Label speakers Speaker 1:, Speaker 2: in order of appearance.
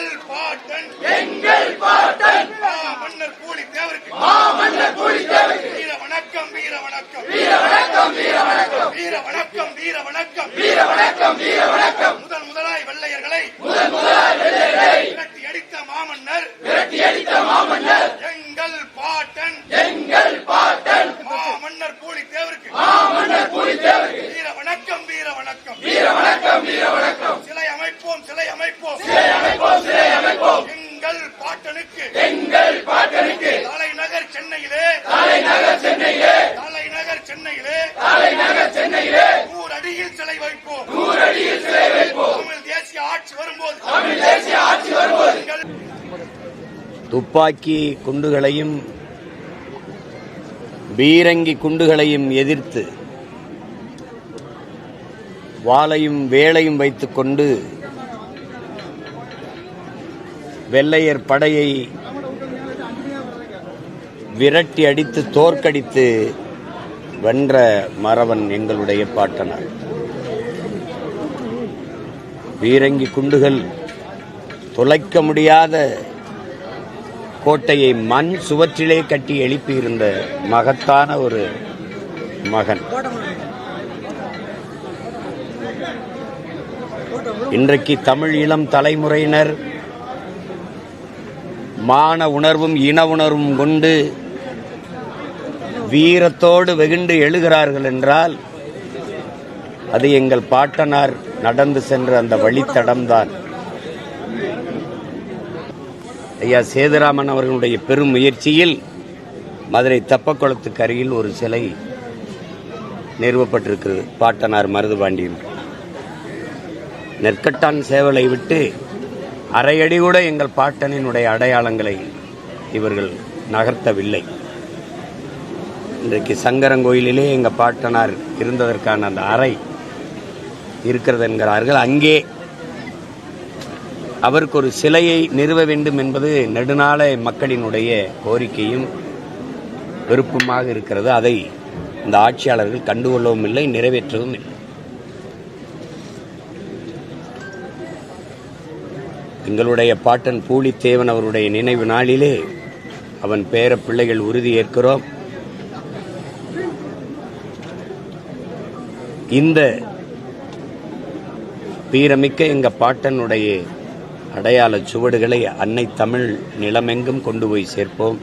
Speaker 1: எங்கள் பாட்டன்.
Speaker 2: எங்கள் பாட்டன்.
Speaker 1: மன்னர் கூலி தேவருக்கு.
Speaker 2: கூலி
Speaker 1: வீர வணக்கம் வீர வணக்கம்.
Speaker 2: வீர வணக்கம் வீர வணக்கம்.
Speaker 1: வீர வணக்கம் வீர வணக்கம்.
Speaker 2: வீர வணக்கம் வீர வணக்கம்.
Speaker 1: முதல் முதலாய் வெள்ளையர்களை.
Speaker 2: முதன் முதலாய் வெள்ளையரை
Speaker 1: விரட்டி அடித்த மாமன்னர்.
Speaker 2: விரட்டி அடித்த மாமன்னர்.
Speaker 1: எங்கள் பாட்டன்.
Speaker 2: எங்கள் பாட்டன்.
Speaker 1: மன்னர் கூலி தேவருக்கு.
Speaker 2: மாமன்னர் கூலி தேவைக்கு
Speaker 1: வீர வணக்கம் வீர வணக்கம்.
Speaker 2: வீர வணக்கம் வீர வணக்கம்
Speaker 1: சிலை அமைப்போம் சிலை அமைப்போம்
Speaker 2: சிலை அமைப்போம் சிலை அமைப்போம்
Speaker 1: எங்கள் பாட்டனுக்கு
Speaker 2: எங்கள் பாட்டனுக்கு
Speaker 1: தலைநகர் சென்னையிலே.
Speaker 2: தலைநகர் சென்னையிலே.
Speaker 1: தலைநகர் சென்னையிலே.
Speaker 2: தலைநகர் சென்னையிலே.
Speaker 1: நூறு அடியில் சிலை வைப்போம்.
Speaker 2: நூறடியில் சிலை வைப்போம்.
Speaker 1: தமிழ் தேசிய ஆட்சி வரும்போது.
Speaker 2: தமிழ் தேசிய ஆட்சி வரும்போது.
Speaker 3: துப்பாக்கி குண்டுகளையும் பீரங்கி குண்டுகளையும் எதிர்த்து வாளையும் வேளையும் வைத்துக்கொண்டு வெள்ளையர் படையை விரட்டி அடித்து தோற்கடித்து வென்ற மறவன் எங்களுடைய பாட்டனார். பீரங்கி குண்டுகள் தொலைக்க முடியாத கோட்டையை மண் சுவற்றிலே கட்டி எழுப்பியிருந்த மகத்தான ஒரு மகன். இன்றைக்கு தமிழ் இளம் தலைமுறையினர் மான உணர்வும் இன உணர்வும் கொண்டு வீரத்தோடு வெகுண்டு எழுகிறார்கள் என்றால் அது எங்கள் பாட்டனார் நடந்து சென்ற அந்த வழித்தடம்தான். ஐயா சேதுராமன் அவர்களுடைய பெரும் முயற்சியில் மதுரை தப்பக்குளத்துக்கு அருகில் ஒரு சிலை நிறுவப்பட்டிருக்கிறது. பாட்டனார் மருதுபாண்டியன் நெற்கட்டான் சேவலை விட்டு அரையடி கூட எங்கள் பாட்டனினுடைய அடையாளங்களை இவர்கள் நகர்த்தவில்லை. இன்றைக்கு சங்கரங்கோயிலிலே எங்கள் பாட்டனார் இருந்ததற்கான அந்த அறை இருக்கிறது என்கிறார்கள் அங்கே அவருக்கு ஒரு சிலையை நிறுவ வேண்டும் என்பது நெடுநாள மக்களினுடைய கோரிக்கையும் விருப்பமாக இருக்கிறது. அதை இந்த ஆட்சியாளர்கள் கண்டுகொள்ளவும் இல்லை நிறைவேற்றவும் இல்லை. எங்களுடைய பாட்டன் பூலித்தேவன் அவருடைய நினைவு நாளிலே அவன் பேர பிள்ளைகள் உறுதி ஏற்கிறோம். இந்த வீரமிக்க எங்க பாட்டனுடைய அடையாள சுவடுகளை அன்னை தமிழ் நிலமெங்கும் கொண்டு போய் சேர்ப்போம்.